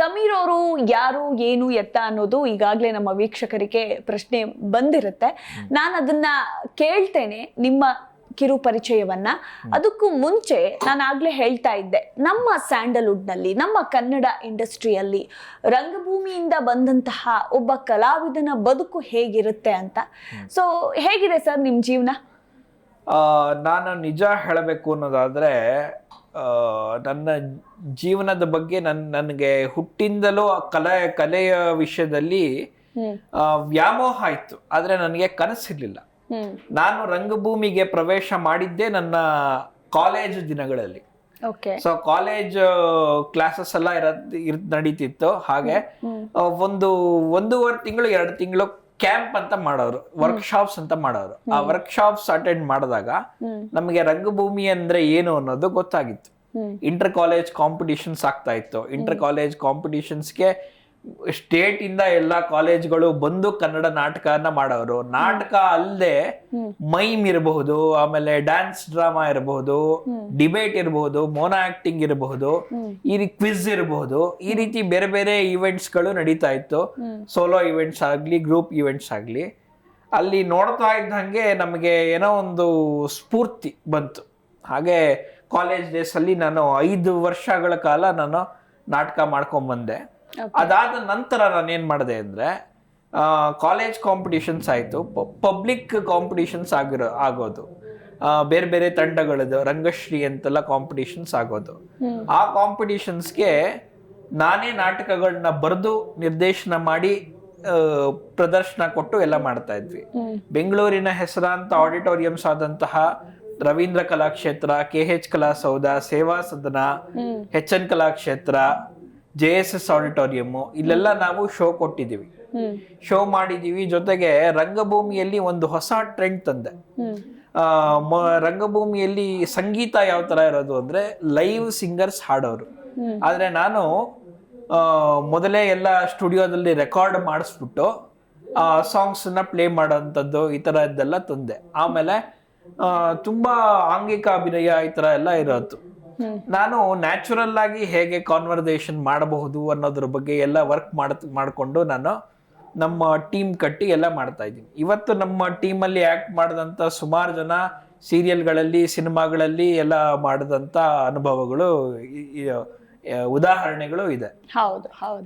ಸಮೀರ್ ಅವರು ಯಾರು ಏನು ಎತ್ತ ಅನ್ನೋದು ಈಗಾಗಲೇ ನಮ್ಮ ವೀಕ್ಷಕರಿಗೆ ಪ್ರಶ್ನೆ ಬಂದಿರುತ್ತೆ. ನಾನು ಅದನ್ನ ಕೇಳ್ತೇನೆ ನಿಮ್ಮ ಕಿರು ಪರಿಚಯವನ್ನ. ಅದಕ್ಕೂ ಮುಂಚೆ ನಾನು ಆಗ್ಲೇ ಹೇಳ್ತಾ ಇದ್ದೆ ನಮ್ಮ ಸ್ಯಾಂಡಲ್ವುಡ್ನಲ್ಲಿ ನಮ್ಮ ಕನ್ನಡ ಇಂಡಸ್ಟ್ರಿಯಲ್ಲಿ ರಂಗಭೂಮಿಯಿಂದ ಬಂದಂತಹ ಒಬ್ಬ ಕಲಾವಿದನ ಬದುಕು ಹೇಗಿರುತ್ತೆ ಅಂತ. ಸೊ ಹೇಗಿದೆ ಸರ್ ನಿಮ್ಮ ಜೀವನ? ನಾನು ನಿಜ ಹೇಳಬೇಕು ಅನ್ನೋದಾದ್ರೆ ನನ್ನ ಜೀವನದ ಬಗ್ಗೆ ನನ್ ನನಗೆ ಹುಟ್ಟಿಂದಲೂ ಆ ಕಲೆ ಕಲೆಯ ವಿಷಯದಲ್ಲಿ ವ್ಯಾಮೋಹ ಆಯ್ತು. ಆದ್ರೆ ನನಗೆ ಕನಸಿರ್ಲಿಲ್ಲ. ನಾನು ರಂಗಭೂಮಿಗೆ ಪ್ರವೇಶ ಮಾಡಿದ್ದೆ ನನ್ನ ಕಾಲೇಜ್ ದಿನಗಳಲ್ಲಿ. ಸೊ ಕಾಲೇಜ್ ಕ್ಲಾಸಸ್ ಎಲ್ಲ ಇರ ನಡೀತಿತ್ತು. ಹಾಗೆ ಒಂದು ಒಂದೂವರೆ ತಿಂಗಳು ಎರಡು ತಿಂಗಳು ಕ್ಯಾಂಪ್ ಅಂತ ಮಾಡೋರು ವರ್ಕ್ಶಾಪ್ಸ್ ಅಂತ ಮಾಡೋರು. ಆ ವರ್ಕ್ಶಾಪ್ಸ್ ಅಟೆಂಡ್ ಮಾಡಿದಾಗ. ನಮಗೆ ರಂಗಭೂಮಿ ಅಂದ್ರೆ ಏನು ಅನ್ನೋದು ಗೊತ್ತಾಗಿತ್ತು. ಇಂಟರ್ ಕಾಲೇಜ್ ಕಾಂಪಿಟೇಷನ್ಸ್ ಆಗ್ತಾ ಇತ್ತು. ಇಂಟರ್ ಕಾಲೇಜ್ ಕಾಂಪಿಟಿಷನ್ಸ್ಗೆ ಸ್ಟೇಟ್ ಇಂದ ಎಲ್ಲಾ ಕಾಲೇಜ್ಗಳು ಬಂದು ಕನ್ನಡ ನಾಟಕನ ಮಾಡೋರು. ನಾಟಕ ಅಲ್ಲದೆ ಮೈಮ್ ಇರಬಹುದು ಆಮೇಲೆ ಡ್ಯಾನ್ಸ್ ಡ್ರಾಮಾ ಇರಬಹುದು ಡಿಬೇಟ್ ಇರಬಹುದು ಮೋನೋ ಆಕ್ಟಿಂಗ್ ಇರಬಹುದು ಈ ಕ್ವಿಜ್ ಇರಬಹುದು. ಈ ರೀತಿ ಬೇರೆ ಬೇರೆ ಈವೆಂಟ್ಸ್ಗಳು ನಡೀತಾ ಇತ್ತು. ಸೋಲೋ ಈವೆಂಟ್ಸ್ ಆಗ್ಲಿ ಗ್ರೂಪ್ ಈವೆಂಟ್ಸ್ ಆಗ್ಲಿ. ಅಲ್ಲಿ ನೋಡ್ತಾ ಇದ್ದಂಗೆ ನಮಗೆ ಏನೋ ಒಂದು ಸ್ಫೂರ್ತಿ ಬಂತು. ಹಾಗೆ ಕಾಲೇಜ್ ಡೇಸ್ ಅಲ್ಲಿ ನಾನು ಐದು ವರ್ಷಗಳ ಕಾಲ ನಾನು ನಾಟಕ ಮಾಡ್ಕೊಂಡ್ ಬಂದೆ ಅದಾದ ನಂತರ ನಾನು ಏನ್ ಮಾಡಿದೆ ಅಂದ್ರೆ ಕಾಲೇಜ್ ಕಾಂಪಿಟಿಷನ್ಸ್ ಆಯ್ತು. ಪಬ್ಲಿಕ್ ಕಾಂಪಿಟಿಷನ್ಸ್ ಆಗಿರೋ ಆಗೋದು. ಬೇರೆ ಬೇರೆ ತಂಡಗಳದ್ದು ರಂಗಶ್ರೀ ಅಂತೆಲ್ಲ ಕಾಂಪಿಟಿಷನ್ಸ್ ಆಗೋದು. ಆ ಕಾಂಪಿಟಿಷನ್ಸ್ಗೆ ನಾನೇ ನಾಟಕಗಳನ್ನ ಬರೆದು ನಿರ್ದೇಶನ ಮಾಡಿ ಪ್ರದರ್ಶನ ಕೊಟ್ಟು ಎಲ್ಲ ಮಾಡ್ತಾ ಇದ್ವಿ. ಬೆಂಗಳೂರಿನ ಹೆಸರಾಂತ ಆಡಿಟೋರಿಯಮ್ಸ್ ಆದಂತಹ Ravindra Kalakshetra K H Kalasoudha Seva Sadana H N Kalakshetra J S S auditorium ಇಲ್ಲೆಲ್ಲ ನಾವು ಶೋ ಕೊಟ್ಟಿದ್ದೀವಿ. ಶೋ ಮಾಡಿದ್ದೀವಿ ಜೊತೆಗೆ ರಂಗಭೂಮಿಯಲ್ಲಿ ಒಂದು ಹೊಸ ಟ್ರೆಂಡ್ ತಂದೆ. ರಂಗಭೂಮಿಯಲ್ಲಿ ಸಂಗೀತ ಯಾವ ತರ ಇರೋದು ಅಂದರೆ ಲೈವ್ ಸಿಂಗರ್ಸ್ ಹಾಡೋರು. ಆದರೆ ನಾನು ಮೊದಲೇ ಎಲ್ಲ ಸ್ಟುಡಿಯೋದಲ್ಲಿ ರೆಕಾರ್ಡ್ ಮಾಡಿಸ್ಬಿಟ್ಟು ಆ ಸಾಂಗ್ಸ್ನ ಪ್ಲೇ ಮಾಡೋಂಥದ್ದು ಈ ಥರದ್ದೆಲ್ಲ ತಂದೆ. ಆಮೇಲೆ ತುಂಬ ಆಂಗಿಕ ಅಭಿನಯ ಈ ಥರ ಎಲ್ಲ ಇರೋದು. ನಾನು ನ್ಯಾಚುರಲ್ ಆಗಿ ಹೇಗೆ ಕಾನ್ವರ್ಸೇಷನ್ ಮಾಡಬಹುದು ಅನ್ನೋದ್ರ ಬಗ್ಗೆ ಎಲ್ಲ ವರ್ಕ್ ಮಾಡ್ ಮಾಡಿಕೊಂಡು ನಾನು ನಮ್ಮ ಟೀಮ್ ಕಟ್ಟಿ ಎಲ್ಲ ಮಾಡ್ತಾ ಇದ್ದೀನಿ. ಇವತ್ತು ನಮ್ಮ ಟೀಮಲ್ಲಿ ಆಕ್ಟ್ ಮಾಡಿದಂಥ ಸುಮಾರು ಜನ ಸೀರಿಯಲ್ಗಳಲ್ಲಿ ಸಿನಿಮಾಗಳಲ್ಲಿ ಎಲ್ಲ ಮಾಡಿದಂಥ ಅನುಭವಗಳು ಉದಾಹರಣೆಗಳು ಇದೆ. ಹೌದು ಹೌದು.